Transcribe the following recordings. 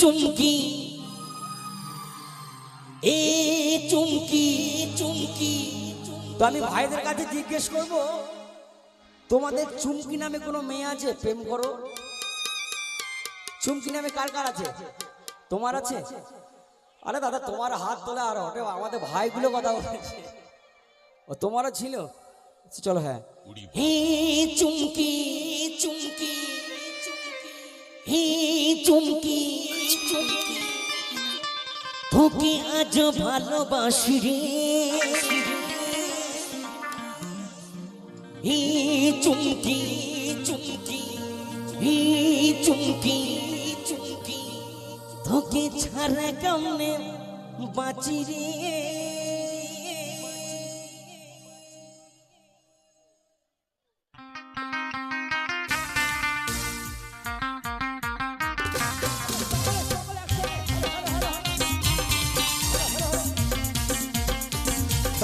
চুমকি। এ চুমকি চুমকি। তো আমি ভাইদের কাছে জিজ্ঞেস করব তোমাদের চুমকি নামে কোনো মেয়ে আছে? প্রেম করো। চুমকি নামে কার কার আছে? তোমার আছে? আরে দাদা তোমার হাত তোলে আর ওটা আমাদের ভাইগুলো কথা বলেছে। ও তোমারও ছিল? আচ্ছা, চলো হ্যাঁ। হে চুমকি চুমকি হে চুমকি। তোকে আজ ভালোবাসি রে। চুমকি চুমকি চুমকি চুমকি তোকে ছাড়া কেমনে বাঁচি রে?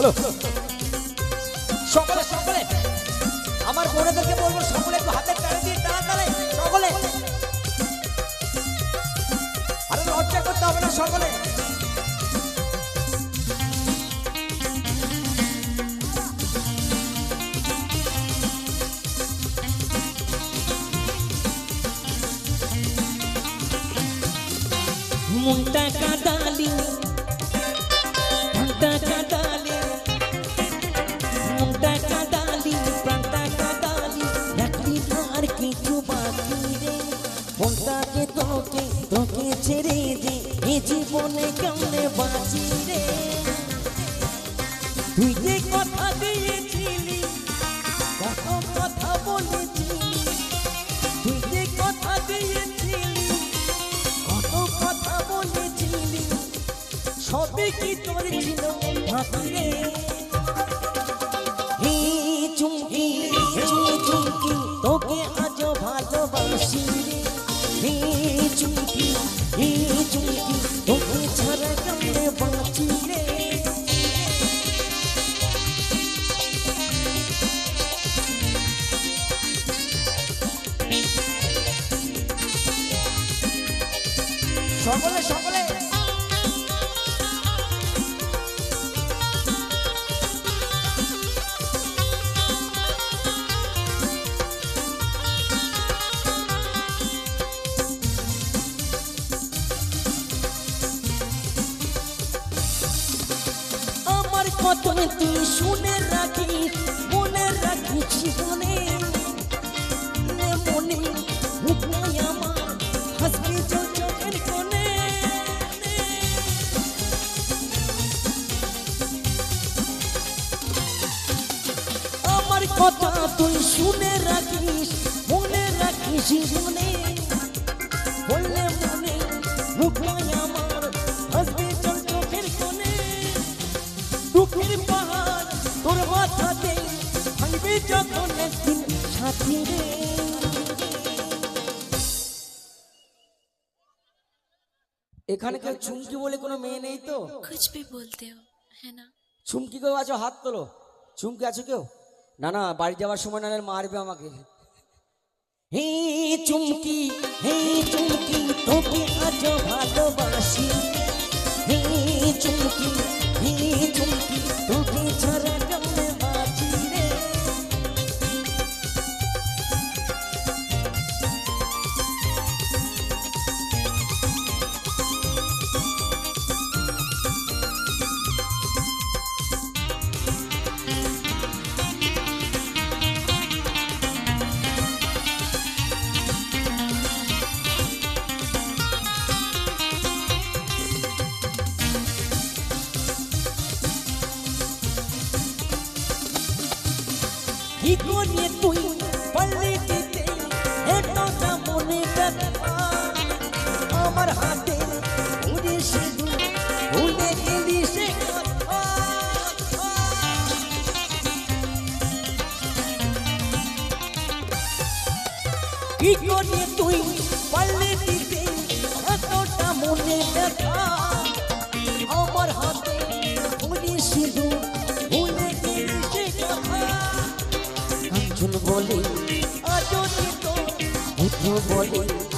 হ্যালো সকলে সকলে আমার বোনেদেরকে বলব সকলে একটু হাতের তালে দিয়ে তালে সকলে। আরে লজ্জা করতে হবে না সকলে। মুন্টা কাদালি মুন্টা কাদালি। জীবনে কেমনে বাঁচি রে? তুই যে কথা দিয়েছিলি কত কথা বলেছিলি। তুই যে কথা দিয়েছিলি কত কথা বলেছিলি। সবই কি তোর ছিল হাতে সকলে সকলে। আমার কথা তুই শুনে কথা তুই শুনে রাখিস মনে রাখিস মনে বললে মনে মুখে আমার হাসবি চোখ চোখের কোণে দুঃখের পাহাড় তোর মাথাতে ভাঙবে যখন একদিন সাথী রে এখানে কেউ চুমকি বলে কোনো মেয়ে নেই তো कुछ भी बोलते हो है ना চুমকি কেউ আছো হাত তোলো চুমকি আছে কেউ না না, বাড়ি যাওয়ার সময় না মারবে আমাকে। হে চুমকি হে চুমকি, তোকে আজ ভালোবাসি। হে চুমকি কি করে তুই পাল্লি দিতে এতটা মনে ব্যথা। আমার হাতে উড়ে শুধু ভুলে গেলি সে তুই পাল্লি দিতে এতটা মনে ব্যথা। আমার হাতে উড়ে শুধু বলে? আজ তো বলে।